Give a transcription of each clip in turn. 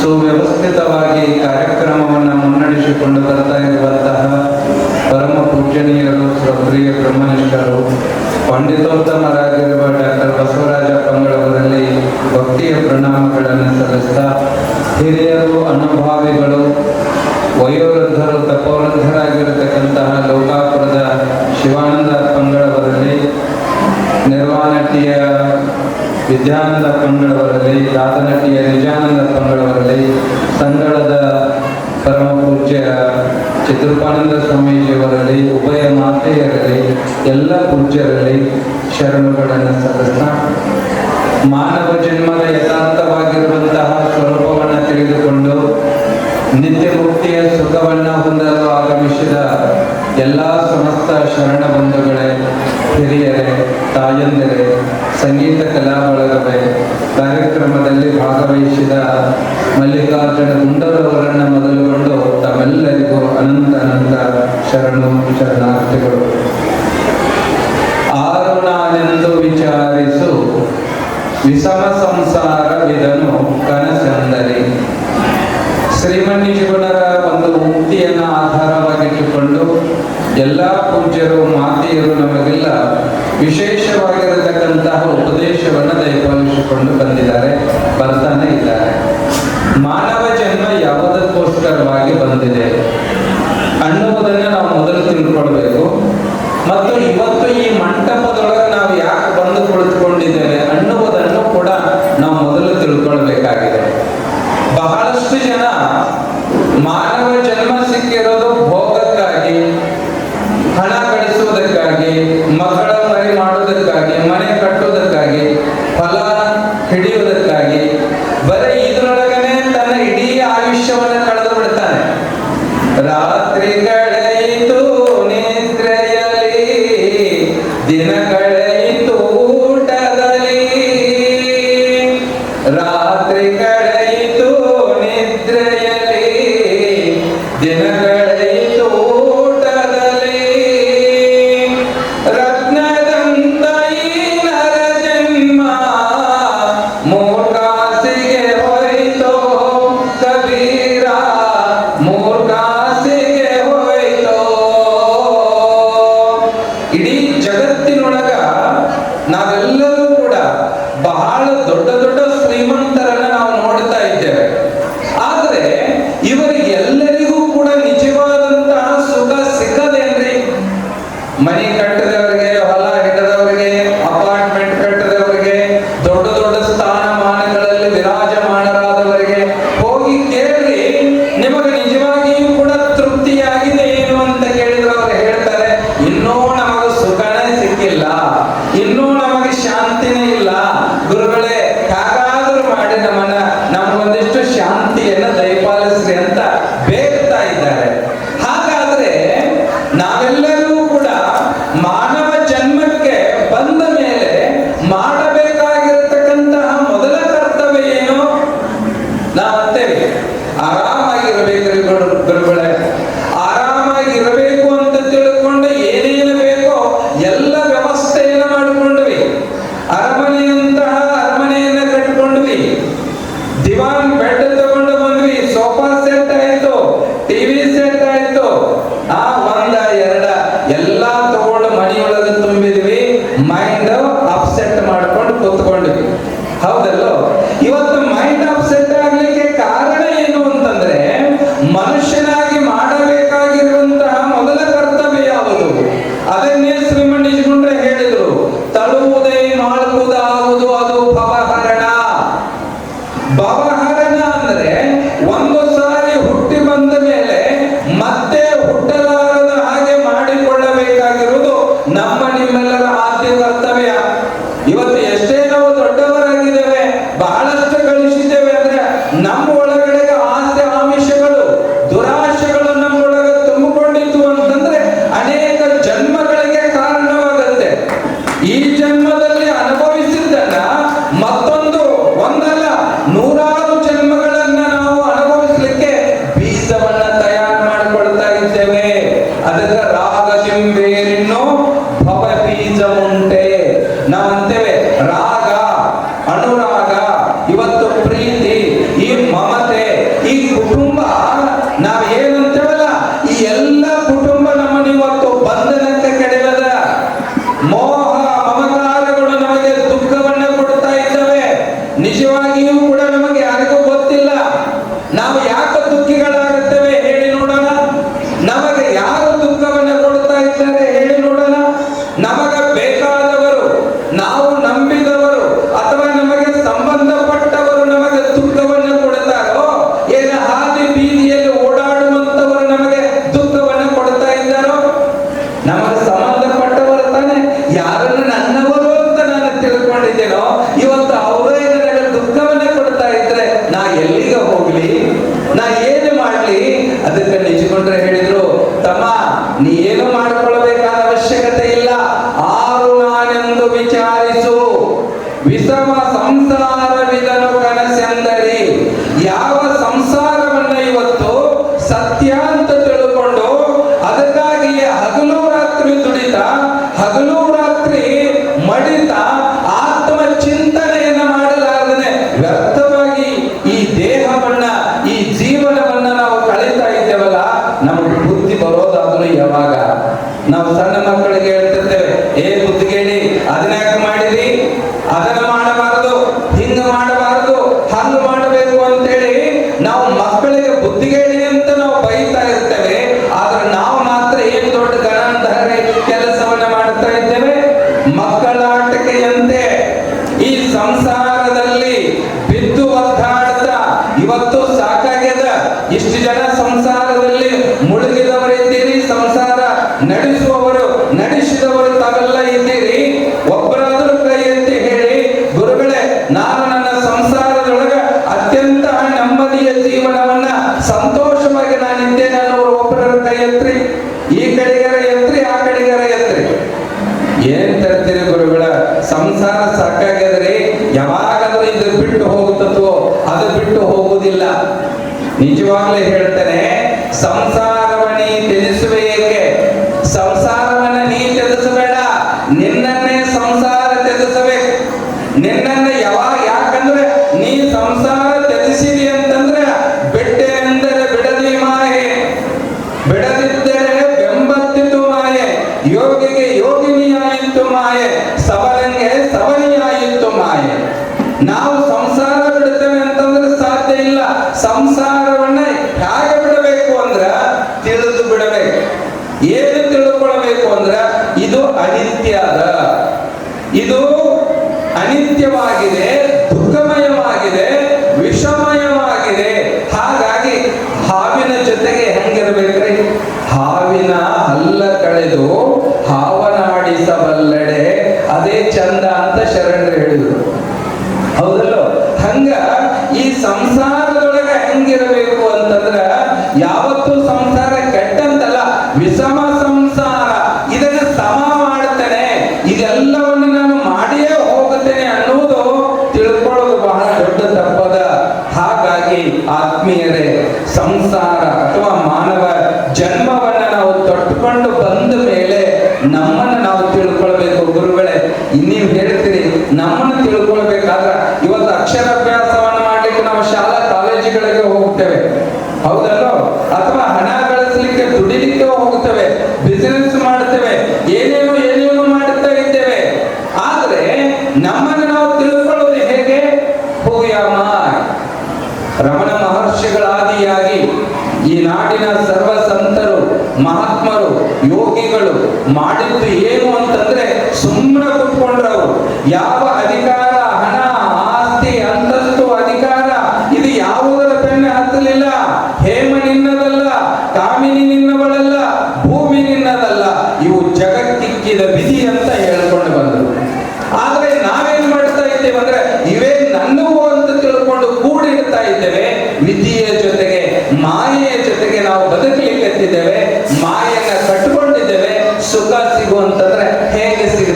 ಸುವ್ಯವಸ್ಥಿತವಾಗಿ ಕಾರ್ಯಕ್ರಮವನ್ನು ಮುನ್ನಡೆಸಿಕೊಂಡು ಬರ್ತಾ ಇರುವಂತಹ ಪರಮ ಪೂಜನೀಯರು ಶ್ರೋತ್ರಿಯ ಬ್ರಹ್ಮನಿಷ್ಠರು, ಪಂಡಿತೋತ್ತಮರಾಗಿರುವ ಡಾಕ್ಟರ್ ಬಸವರಾಜ ಪಂಗಳವರಲ್ಲಿ ಭಕ್ತಿಯ ಪ್ರಣಾಮಗಳನ್ನು ಸಲ್ಲಿಸ್ತಾ, ಹಿರಿಯರು, ಅನುಭಾವಿಗಳು, ವಯೋವೃದ್ಧರು, ತಪೋವೃದ್ಧರಾಗಿರತಕ್ಕಂತಹ ಲೋಕಾಪುರದ ಶಿವಾನಂದ ಪಂಗಳವರಲ್ಲಿ ನಿರ್ವಾಣಟಿಯ ವಿದ್ಯಾನಂದ ಪಂಗಳವರಲ್ಲಿ ದಾದನಟಿಯ ನಿಜಾನಂದ ಪಂಗಳವರಲ್ಲಿ ಸಂಗಳದ ಪರಮ ಪೂಜ್ಯ ಚಿತ್ರಪಾನಂದ ಸ್ವಾಮೀಜಿಯವರಲ್ಲಿ, ಉಭಯ ಮಾತೆಯರಲ್ಲಿ, ಎಲ್ಲ ಪೂಜ್ಯರಲ್ಲಿ ಶರಣುಗಳನ್ನು ಸಲ್ಲಿಸ್ತಾ. ಮಾನವ ಜನ್ಮದ ಯಥಾರ್ಥವಾಗಿರುವಂತಹ ಸ್ವರೂಪವನ್ನು ತಿಳಿದುಕೊಂಡು ನಿತ್ಯ ಮುಕ್ತಿಯ ಸುಖವನ್ನು ಹೊಂದಲು ಆಗಮಿಸಿದ ಎಲ್ಲ ಸಮಸ್ತ ಶರಣ ಬಂಧುಗಳೇ, ಹಿರಿಯರೇ, ತಾಯಂದಿರೇ, ಸಂಗೀತ ಕಲಾ ಕಾರ್ಯಕ್ರಮದಲ್ಲಿ ಭಾಗವಹಿಸಿದ ಮಲ್ಲಿಕಾರ್ಜುನ ಗುಂಡರವರನ್ನು ಮೊದಲುಗೊಂಡು ತಮ್ಮೆಲ್ಲರಿಗೂ ಅನಂತ ಅನಂತ ಶರಣು ಶರಣಾರ್ಥಿಗಳು. ಆರು ನಾನೆಂದು ವಿಚಾರಿಸು ವಿಷಮ ಸಂಸಾರವಿದನು ಕನಸೆಂದರೆ. ಶ್ರೀಮನ್ನಿಜುಗುಣರ ಒಂದು ಮುಕ್ತಿಯನ್ನು ಆಧಾರವಾಗಿಟ್ಟುಕೊಂಡು ಎಲ್ಲ ಪೂಜ್ಯರು, ಮಾತೆಯರು ನಮಗೆಲ್ಲ ವಿಶೇಷವಾಗಿರತಕ್ಕಂತಹ ಉಪದೇಶವನ್ನು ದಯಪಾಲಿಸಿಕೊಂಡು ಬಂದಿದ್ದಾರೆ, ಬರ್ತಾನೆ ಇದ್ದಾರೆ. ಮಾನವ ಜನ್ಮ ಯಾವುದಕ್ಕೋಸ್ಕರವಾಗಿ ಬಂದಿದೆ ಅನ್ನುವುದನ್ನು ನಾವು ಮೊದಲು ತಿಳ್ಕೊಳ್ಬೇಕು. ಮತ್ತು ಇವತ್ತು ಈ ಮಂಟಪದೊಳಗೆ अल्लाह आते భవ బీజముంటే నా అంతే ನಮಗ ಬೇಕಾದವರು, ನಾವು ನಂಬಿದವರು ಅಥವಾ ನಮಗೆ ಸಂಬಂಧಪಟ್ಟವರು ನಮಗೆ ದುಃಖವನ್ನು ಕೊಡುತ್ತಾರೋ, ಏನ ಹಾದಿ ಬೀದಿಯಲ್ಲಿ ಓಡಾಡುವಂತವರು ನಮಗೆ ದುಃಖವನ್ನು ಕೊಡ್ತಾ ಇದ್ದಾರೋ? ನಮಗೆ ಸಂಬಂಧಪಟ್ಟವರು ತಾನೆ. ಯಾರನ್ನು ನನ್ನವರು ಅಂತ ನಾನು ತಿಳ್ಕೊಂಡಿದ್ದೇನೋ, ಇವತ್ತು ಅವರೇ ನನಗೆ ದುಃಖವನ್ನ ಕೊಡ್ತಾ ಇದ್ರೆ ನಾ ಎಲ್ಲಿಗೆ ಹೋಗ್ಲಿ? ನಾ ಏನು ಮಾಡ್ಲಿ? ಅದಕ್ಕೆ ನಿಜಕೊಂಡ್ರೆ ಹೇಳಿದ್ರು, ತಮ್ಮ, ನೀ ಏನು ಮಾಡ್ಕೊಳ್ಬೇಕಾದ ಅವಶ್ಯಕತೆ ನಾವು ಸಣ್ಣ ಮಕ್ಕಳಿಗೆ ಹೇಳ್ತಿರ್ತೇವೆ. ನಡೆಸುವವರು, ನಡೆಸಿದವರು ತಾವೆಲ್ಲ ಇದ್ದೀರಿ ಒಬ್ಬರಾದರೂ ಕೈ ಎತ್ತಿ ಹೇಳಿ, ಗುರುಗಳೇ, ನಾನು ನನ್ನ ಸಂಸಾರದೊಳಗ ಅತ್ಯಂತ ನೆಮ್ಮದಿಯ ಜೀವನವನ್ನ ಸಂತೋಷವಾಗಿ ನಾನಿದ್ದೇನೆ ಅನ್ನೋರು ಒಬ್ಬರ ಕೈ ಎತ್ರಿ ಈ ಕಡೆಗರ ಎತ್ರಿ, ಆ ಕಡೆಗರ ಎತ್ರಿ. ಏನ್ ತರ್ತೀರಿ ಗುರುಗಳ? ಸಂಸಾರ ಸಾಕಾಗ್ಯದ್ರಿ. ಯಾವಾಗಾದ್ರೂ ಇದು ಬಿಟ್ಟು ಹೋಗುತ್ತೋ ಅದು ಬಿಟ್ಟು ಹೋಗುವುದಿಲ್ಲ. ನಿಜವಾಗ್ಲೇ ಹೇಳ್ತೇನೆ ಸಂಸಾರವನ್ನ ನೀ ತ್ಯಜಿಸುವೆ ಏಕೆ ಸಂಸಾರವನ್ನ ನೀ ತ್ಯಜಿಸಬೇಡ ನಿನ್ನನ್ನೇ ಸಂಸಾರ ತ್ಯಜಿಸಬೇಕು ನಿನ್ನನ್ನ ಯಾವಾಗ ಯಾಕಂದ್ರೆ ನೀ ಸಂಸಾರ ತ್ಯಜಿಸಿದಿ ಅಂತಂದ್ರೆ ಬಿಟ್ಟೆ ಎಂದರೆ ಬಿಡದಿ ಮಾಯೆ ಬಿಡದಿದ್ದರೆ ಬೆಂಬತ್ತಿತು ಮಾಯೆ ಯೋಗಿಗೆ ಯೋಗಿನಿಯಾಯಿತು ಮಾಯೆ ಸವರಂಗೆ ಸವನಿಯಾಯಿತು ಮಾಯೆ ನಾವು ಸಂಸಾರ ಬಿಡುತ್ತೇವೆ ಅಂತಂದ್ರೆ ಸಾಧ್ಯ ಇಲ್ಲ ಸಂಸಾರವನ್ನ ಹೇಗೆ ಬಿಡಬೇಕು ಅಂದ್ರ ತಿಳಿದು ಬಿಡಬೇಕು ಏನು ತಿಳ್ಕೊಳ್ಬೇಕು ಅಂದ್ರ ಇದು ಅನಿತ್ಯದ. ಇದು ಅನಿತ್ಯವಾಗಿದೆ, ದುಃಖಮಯವಾಗಿದೆ, ವಿಷಮಯವಾಗಿದೆ. ಹಾಗಾಗಿ ಹಾವಿನ ಜೊತೆಗೆ ಹೆಂಗಿರ್ಬೇಕ್ರಿ? ಹಾವಿನ ಹಲ್ಲ ಕಳೆದು ಹಾವನಾಡಿಸಬಲ್ಲಡೆ, ಅದೇ ಚಂದ ಅಂತ ಶರಣರು ಹೇಳಿದರು. ಹೌದಲ್ಲೋ? ಹಂಗ ಈ ಸಂಸಾರದೊಳಗೆ ಹೆಂಗಿರಬೇಕು ಅಂತಂದ್ರ ಯಾವತ್ತು ಸಂಸಾರ ಕೆಟ್ಟಂತಲ್ಲ, ವಿಷಮ ಸಂಸಾರ ಇದನ್ನ ಸಮ ಮಾಡ್ತೇನೆ ಇದೆಲ್ಲವನ್ನು ನಾನು ಮಾಡಿಯೇ ಹೋಗುತ್ತೇನೆ ಅನ್ನುವುದು ತಿಳ್ಕೊಳ್ಳೋದು ಬಹಳ ದೊಡ್ಡ ತಪ್ಪದ ಹಾಗಾಗಿ ಆತ್ಮೀಯರೇ ಸಂಸಾರ ಅಥವಾ ಮಾನವ ಜನ್ಮವನ್ನ ನಾವು ತೊಟ್ಟುಕೊಂಡು ಬಂದ ಮೇಲೆ ನಮ್ಮನ್ನ ನಾವು ತಿಳ್ಕೊಳ್ಬೇಕು ಗುರುಗಳೇ ನೀವು ಹೇಳ್ತೀರಿ ನಮ್ಮನ್ನ ತಿಳ್ಕೊಳ್ಬೇಕಾದ್ರ ಇವತ್ತು ಅಕ್ಷರಾಭ್ಯಾಸವನ್ನ ಮಾಡ್ಲಿಕ್ಕೆ ನಾವು ಶಾಲಾ ಕಾಲೇಜುಗಳಿಗೆ ಹೋಗ್ತೇವೆ ಅಥವಾ ಹಣ ಗಳಿಸಲಿಕ್ಕೆ ದುಡಿಲಿಕ್ಕೆ ಹೋಗುತ್ತವೆ ಬಿಸಿನೆಸ್ ಮಾಡ್ತೇವೆ ಏನೇನು ಏನೇನು ಮಾಡುತ್ತಾ ಇದ್ದೇವೆ. ಆದ್ರೆ ನಮ್ಮನ್ನು ನಾವು ತಿಳ್ಕೊಳ್ಳೋದು ಹೇಗೆ? ಹೂಯಾಮ ರಮಣ ಮಹರ್ಷಿಗಳಾದಿಯಾಗಿ ಈ ನಾಡಿನ ಸರ್ವ ಸಂತರು ಮಹಾತ್ಮರು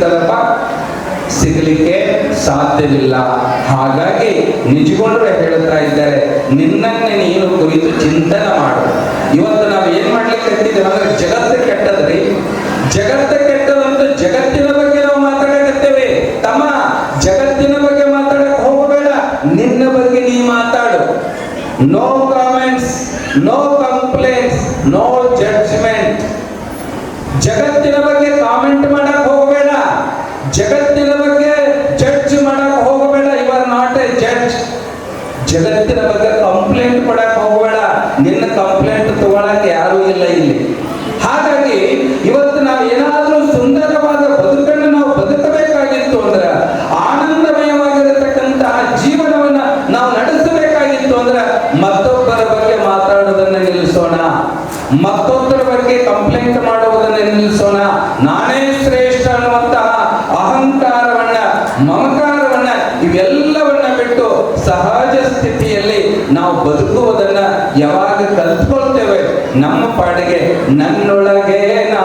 ಹೇಗೆ ಸಿಗುತ್ತದಪ್ಪ ಸಿಗಲಿಕ್ಕೆ ಸಾಧ್ಯವಿಲ್ಲ. ಹಾಗಾಗಿ ನಿಜಗೊಂಡ್ರೆ ಹೇಳ್ತಾ ಇದ್ದಾರೆ, ನಿನ್ನನ್ನೇ ನೀನು ಕುರಿತು ಚಿಂತನೆ ಮಾಡು. ಇವತ್ತು ನಾವು ಏನ್ ಮಾಡ್ಲಿಕ್ಕೆ ಅಂದ್ರೆ ಜಗತ್ತು ಕೆಟ್ಟದ್ರಿ. ಜಗತ್ತು ಕೆಟ್ಟದಂತ ಜಗತ್ತಿನ ಬಗ್ಗೆ ನಾವು ಮಾತಾಡಕತ್ತೇವೆ. ತಮ್ಮ, ಜಗತ್ತಿನ ಬಗ್ಗೆ ಮಾತಾಡಕ್ ಹೋಗಬೇಡ. ನಿನ್ನ ಬಗ್ಗೆ ನೀ ಮಾತಾಡು. No comments no complaint no judgement ಜಗತ್ತಿನ ಬಗ್ಗೆ ಕಾಮೆಂಟ್ ಮಾಡಕ್ ಹೋಗಬೇಡ ಜಗತ್ತಿನ ಬಗ್ಗೆ ಜಡ್ಜ್ ಮಾಡಕ್ ಹೋಗಬೇಡ you are not a judge ಜಗತ್ತಿನ ಬಗ್ಗೆ ಕಂಪ್ಲೇಂಟ್ ಕೊಡಕ್ ಹೋಗಬೇಡ. ನಿನ್ನ ಕಂಪ್ಲೇಂಟ್ ತಗೊಳಕ್ ಯಾರು ಇಲ್ಲ ಇಲ್ಲಿ. ಹಾಗಾಗಿ ಇವತ್ತು ನಾವು ಏನಾದ್ರೂ ಸುಂದರವಾದ ಬದುಕನ್ನು ನಾವು ಬದುಕಬೇಕಾಗಿತ್ತು ಅಂದ್ರೆ ಆನಂದಮಯವಾಗಿರತಕ್ಕಂತಹ ಜೀವನವನ್ನ ನಾವು ನಡೆಸಬೇಕಾಗಿತ್ತು ಅಂದ್ರೆ ಮತ್ತೊಬ್ಬರ ಬಗ್ಗೆ ಮಾತಾಡೋದನ್ನ ನಿಲ್ಲಿಸೋಣ. ಮತ್ತೊಬ್ಬರ ಬಗ್ಗೆ ಕಂಪ್ಲೇಂಟ್ ಮಾಡುವುದನ್ನ ನಿಲ್ಲಿಸೋಣ. ನಾನೇ ಶ್ರೇಷ್ಠ ಅನ್ನುವಂತಹ ಅಹಂಕಾರವನ್ನ, ಮಮಕಾರವನ್ನ ಇವೆಲ್ಲವನ್ನ ಬಿಟ್ಟು ಸಹಜ ಸ್ಥಿತಿಯಲ್ಲಿ ನಾವು ಬದುಕುವುದನ್ನ ಯಾವಾಗ ಕಲ್ತ್ಕೊಳ್ತೇವೆ? ನಮ್ಮ ಪಾಡಿಗೆ ನನ್ನೊಳಗೆ ನಾ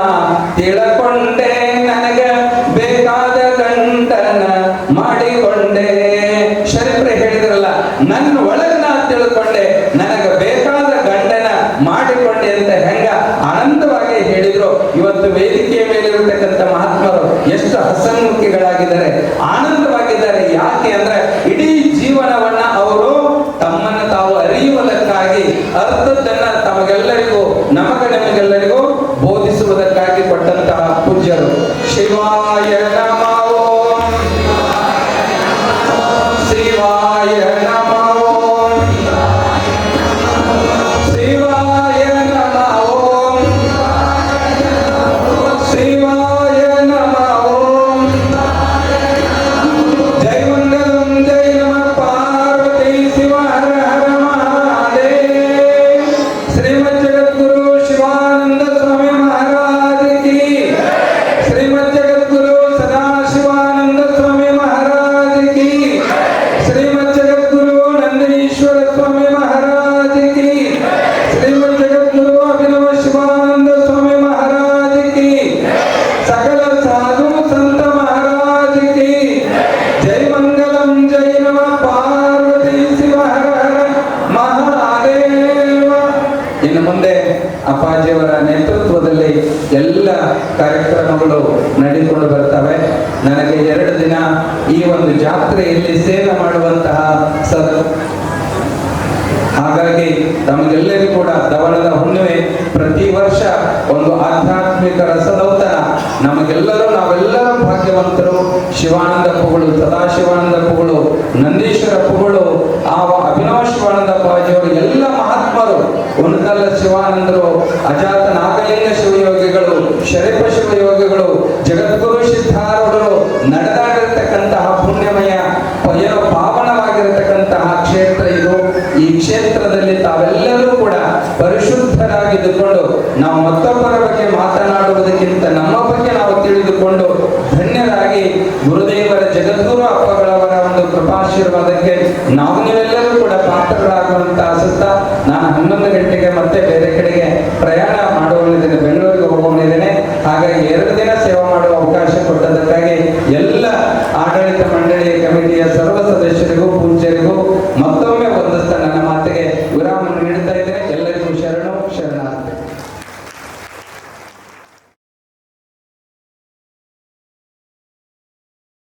ತಿಳಕೊಂಡೆ, ನನಗೆ ಬೇಕಾದ ಗಂಟನ ಮಾಡಿಕೊಂಡೆ. ಶರೀಫ್ರೆ ಹೇಳಿದ್ರಲ್ಲ, ನನ್ನ ಕಾರ್ಯಕ್ರಮಗಳು ನಡೆದುಕೊಂಡು ಬರ್ತವೆ. ನನಗೆ ಎರಡು ದಿನ ಈ ಒಂದು ಜಾತ್ರೆಯಲ್ಲಿ ಸೇವೆ ಮಾಡುವಂತಹ ಸದ ಹಾಗಾಗಿ ತಮಗೆಲ್ಲರಿಗೂ ಕೂಡ ಧವಳದ ಹುಣ್ಣಿಮೆ ಪ್ರತಿ ವರ್ಷ ಒಂದು ಆಧ್ಯಾತ್ಮಿಕ ರಸದೌತನ. ನಮಗೆಲ್ಲರೂ ನಾವೆಲ್ಲರೂ ಭಾಗ್ಯವಂತರು. ಶಿವಾನಂದಪ್ಪಗಳು ಸದಾ ನಂದೀಶ್ವರಪ್ಪಗಳು ಅಪ್ಪಗಳವರ ಒಂದು ಕೃಪಾಶೀರ್ವಾದಕ್ಕೆ ನಾವು ನೀವೆಲ್ಲರೂ ಕೂಡ ಪಾತ್ರರಾಗುವಂತ ಸುತ್ತ ನಾನು ಹನ್ನೊಂದು ಗಂಟೆಗೆ ಮತ್ತೆ ಬೇರೆ ಕಡೆಗೆ ಪ್ರಯಾಣ